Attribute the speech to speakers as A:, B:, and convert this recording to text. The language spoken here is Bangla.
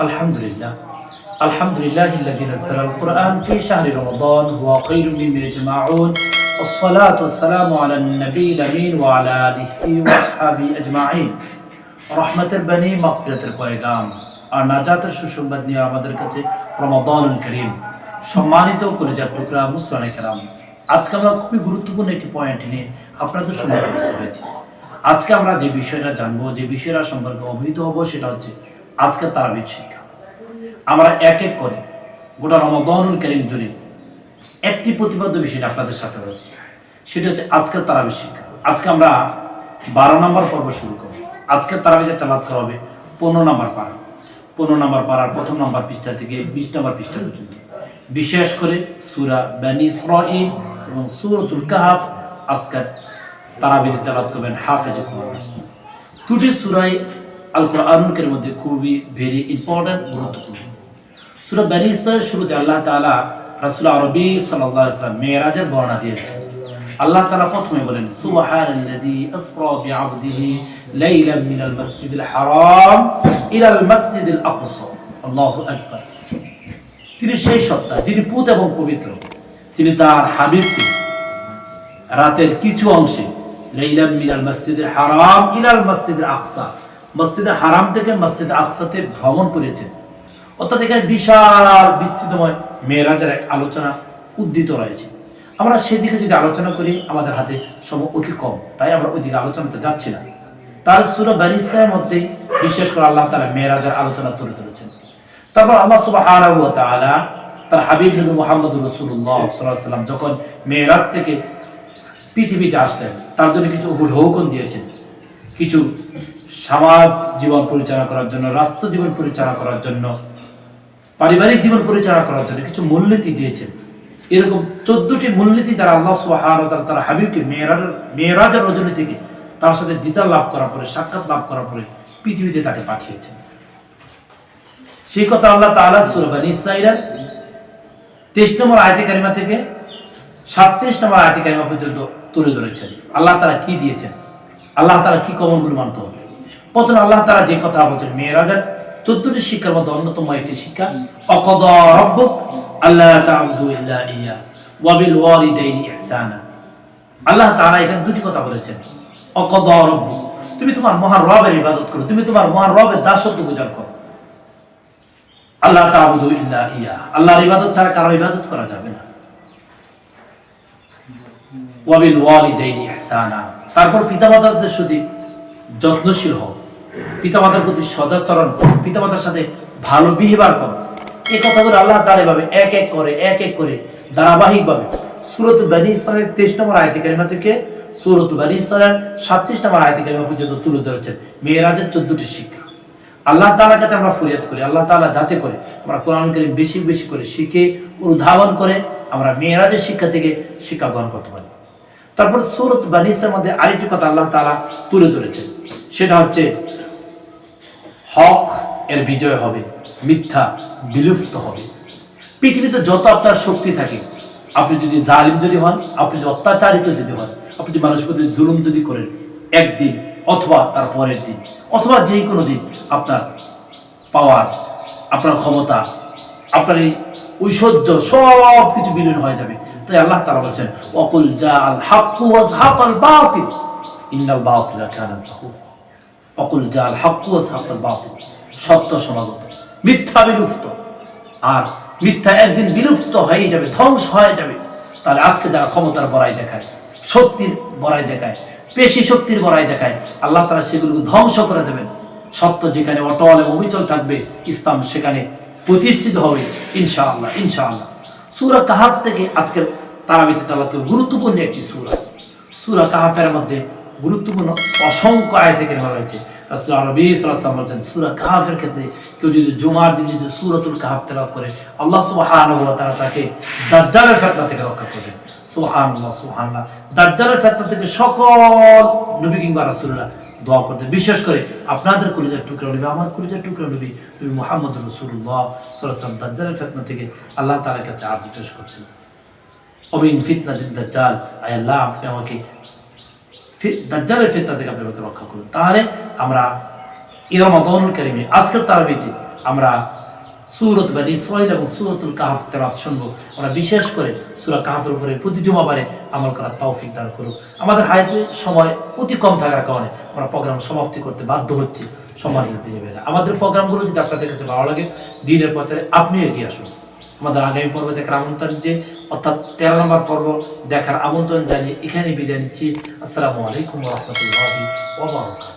A: الحمد لله الحمد لله الذي نزل القرآن في شهر رمضان هو خير مما يجمعون والصلاة والسلام على النبي الأمين وعلى آله وأصحابه أجمعين রহমতের বাণী মাগফিরাতের পয়গাম আর নাজাতের সুসংবাদ নিয়ে আমাদের কাছে রমাদানুল করিম সম্মানিত কলেজার টুকরা মুসলানে কেরাম আজকে আমরা খুবই গুরুত্বপূর্ণ একটি পয়েন্ট নিয়ে আপনাদের সঙ্গে উপস্থিত হয়েছি আজকে আমরা যে বিষয়টা জানবো যে বিষয়টা সম্পর্কে অবহিত হব সেটা হচ্ছে আজকের তারাবিদ শিক্ষা। আমরা এক এক করে গোটা রমাদানুল করিম জুড়ে একটি প্রতিপাদ্য বিষয় আপনাদের সাথে রয়েছে। সেটা হচ্ছে আজকের তারাবিদ শিক্ষা। আজকে আমরা বারো নম্বর পর্ব শুরু করব। আজকের তারাবিদে তেলাত করা হবে পনেরো নম্বর পাড়া। পনেরো নম্বর পাড়ার প্রথম নম্বর পৃষ্ঠা থেকে বিশ নম্বর পৃষ্ঠা পর্যন্ত। বিশেষ করে সুরা বানি ইসরাইল এবং সুরতুল কাহাফ আজকের তারাবিদে তেলাত করবেন হাফেজ দুটি সুরাই আল কোরআনুকের মধ্যে খুবই ভেরি ইম্পর্ট্যান্ট গুরুত্বপূর্ণ। সুরা বানি ইসরাইল শুরুতে আল্লাহ তাআলা রাসূল আরবি সাল্লাল্লাহু আলাইহি ওয়াসাল্লাম মেরাজের বর্ণনা দিয়েছেন। আল্লাহ তাআলা প্রথমে বলেন, সুবহানাল্লাযী আসরা বিআবদিহি লাইলাম মিনাল মাসজিদিল হারাম ইলাল মাসজিদিল আকসা। আল্লাহু আকবার। তিনি সেই সত্তা, যিনি পুত এবং পবিত্র তিনি তার হাবিবকে রাতের কিছু অংশে লাইলাম মিনাল মসজিদের হারাম ইলাল মসজিদের আকসা মসজিদের হারাম থেকে মসজিদ আকসাতে ভ্রমণ করেছেন। অর্থাৎ এখানে বিশাল, বিস্তৃতময় মেয়েরাজের এক আলোচনা উদ্দিত রয়েছে। আমরা সেদিকে যদি আলোচনা করি, আমাদের হাতে সময় অতি কম, তাই আমরা ওইদিকে আলোচনাতে যাচ্ছি না। তার সুরা বারিসের মধ্যেই বিশেষ করে আল্লাহ তালা মেয়েরাজের আলোচনা তুলে ধরেছেন। তারপর আল্লাহ তাআলা তার হাবিব মুহাম্মদ সাল্লাম যখন মেয়েরাজ থেকে পৃথিবীতে আসলেন, তার জন্য কিছু হুকুম দিয়েছেন। কিছু সমাজ জীবন পরিচালনা করার জন্য, রাষ্ট্র জীবন পরিচালনা করার জন্য, পারিবারিক জীবন পরিচালনা করার জন্য কিছু মূলনীতি দিয়েছেন। এরকম চোদ্দটি মূলনীতি দ্বারা আল্লাহ তাআলা তার হাবিবকে মেয়েরাজ মেয়েরাজের থেকে তার সাথে দিদার লাভ করার পরে, সাক্ষাৎ লাভ করার পরে পৃথিবীতে তাকে পাঠিয়েছেন। সেই কথা আল্লাহ তাআলা সূরা বানী ইসরাঈলের 23 নম্বর আয়াতে কারিমা থেকে 37 নম্বর আয়াতে কারিমা পর্যন্ত তুলে ধরেছেন। আল্লাহ তারা কি দিয়েছেন? আল্লাহ তারা কি কমনগুলো মানতে হবে? প্রথমে আল্লাহ তাআলা যে কথা বলছেন মেয়েরাজের 14টি শিক্ষার মধ্যে অন্যতম একটি শিক্ষা, অকদা রাব্বুক আল্লাহ ওয়া আল্লাহ তাআলা এখানে দুটি কথা বলেছেন, অকদা রাব্বুক, তুমি তোমার মহান রবের ইবাদত করো, তুমি তোমার মহান রবের দাসত্ব গুজার করো। আল্লাহ তাবুদু ইল্লা ইয়া, আল্লাহর ইবাদত ছাড়া কারও ইবাদত করা যাবে না। ওয়াবিল ওয়ালিদাইনি ইহসানা। তারপর পিতামাতাদের প্রতি যত্নশীল হও। পিতামাতার প্রতি সদাচরণ করো, পিতামাতার সাথে ভালো বিহেভিয়ার করো। এই কথাগুলো আল্লাহ তাআলা এভাবে এক এক করে, এক এক করে ধারাবাহিকভাবে সূরত বানী ইসরাঈলের 23 নম্বর আয়াতে কারিমা থেকে সূরত বানী ইসরাঈলের 37 নম্বর আয়াতে কারিমা পর্যন্ত তুলে ধরেছেন মেয়েরাজের 14টি শিক্ষা। আল্লাহ তাআলার কাছে আমরা ফরিয়াদ করি, আল্লাহ তাআলা যাতে করে আমরা কোরআন কারীম বেশি বেশি করে শিখে উদ্ধাবন করে আমরা মেয়েরাজের শিক্ষা থেকে শিক্ষা গ্রহণ করতে পারি। তারপর সূরত বানিসের মধ্যে আরেকটি কথা আল্লাহ তাআলা তুলে ধরেছেন, সেটা হচ্ছে হক এর বিজয় হবে, মিথ্যা বিলুপ্ত হবে। পৃথিবীতে যত আপনার শক্তি থাকে, আপনি যদি জালিম যদি হন, আপনি যদি অত্যাচারিত যদি হন, আপনি যদি মানুষের প্রতি জুলুম যদি করেন, একদিন অথবা তার পরের দিন, অথবা যে কোনো দিন আপনার পাওয়ার আপনার ক্ষমতা, আপনার এই ঐশ্বর্য সব কিছু বিলীন হয়ে যাবে। তাই আল্লাহ তারা বলছেন অকুল জা আল হাক্কু ওয়াজহাক আল বাতিল, ইন্নাল বাতিলা কানা অকুল জা আল হাক্কু ওয়াজহাক আল বাতিল। সত্য সমাগত। মিথ্যা বিলুপ্ত। আর মিথ্যা একদিন বিলুপ্ত হয়ে যাবে, ধ্বংস হয়ে যাবে। তাহলে আজকে যারা ক্ষমতার বড়াই দেখায়, শক্তির বড়াই দেখায়, পেশি শক্তির বড়াই দেখায়, আল্লাহ তারা সেগুলোকে ধ্বংস করে দেবেন। সত্য যেখানে অটল এবং অবিচল থাকবে, ইসলাম সেখানে প্রতিষ্ঠিত হবে, ইনশাআল্লাহ ইনশাআল্লাহ। সুরা কাহাফ থেকে আজকের তারাবিতে তালাতে গুরুত্বপূর্ণ একটি সুরা। সুরা কাহাফের মধ্যে গুরুত্বপূর্ণ, অসংখ্য আয়াতে কেনা রয়েছে বলছেন, সূরা কাহাফের ক্ষেত্রে কেউ যদি জুমার দিন যদি সূরাতুল কাহাফ তেলাওয়াত করে, আল্লাহ সুবহানাহু ওয়া তাআলা তাকে দাজ্জালের ফিতনা থেকে রক্ষা করবেন। সুবহানাল্লাহ সুবহানাল্লাহ। দাজ্জালের ফিতনা থেকে সকল নবী কিংবা রাসূলরা দোয়া করতে। বিশেষ করে আপনাদের কলিজার টুকরা নবী, আমার কলিজার টুকরা নবী তুমি মুহাম্মদ আলাইহি ওয়াসাল্লাম দাজ্জালের ফিতনা থেকে আল্লাহ তাআলার কাছে আর পেশ করছেন। অমিন ফিতনা দিন দাজ্জাল, আয় আল্লাহ, আপনি আমাকে দাজ্জালের ফিতনা থেকে আপনি আমাকে রক্ষা করুন। তাহলে আমরা এই রমাদানুল কারিমে আজকের তারাবিতে আমরা সুরত বানি ইসরাইল এবং সুরতুল কাহাফ তেরাত শুনব। আমরা বিশেষ করে সুরা কাহাফের উপরে প্রতি জুমাবারে আমল করার তৌফিক দান করুক। আমাদের হায়াতের সময় অতি কম থাকার কারণে আমরা প্রোগ্রাম সমাপ্তি করতে বাধ্য হচ্ছি সম্মানিত দিনে বেলা আমাদের প্রোগ্রামগুলো যদি আপনাদের কাছে ভালো লাগে, দিনের প্রচারে আপনিও এগিয়ে আসুন। আমাদের আগামী পর্বে দেখার আমন্ত্রণ যে, অর্থাৎ তেরো নম্বর পর্ব দেখার আমন্ত্রণ জানিয়ে এখানে বিদায় নিচ্ছি। আসসালামু আলাইকুম রহমতুল্লাহ ওয়া বারাকাতুহু।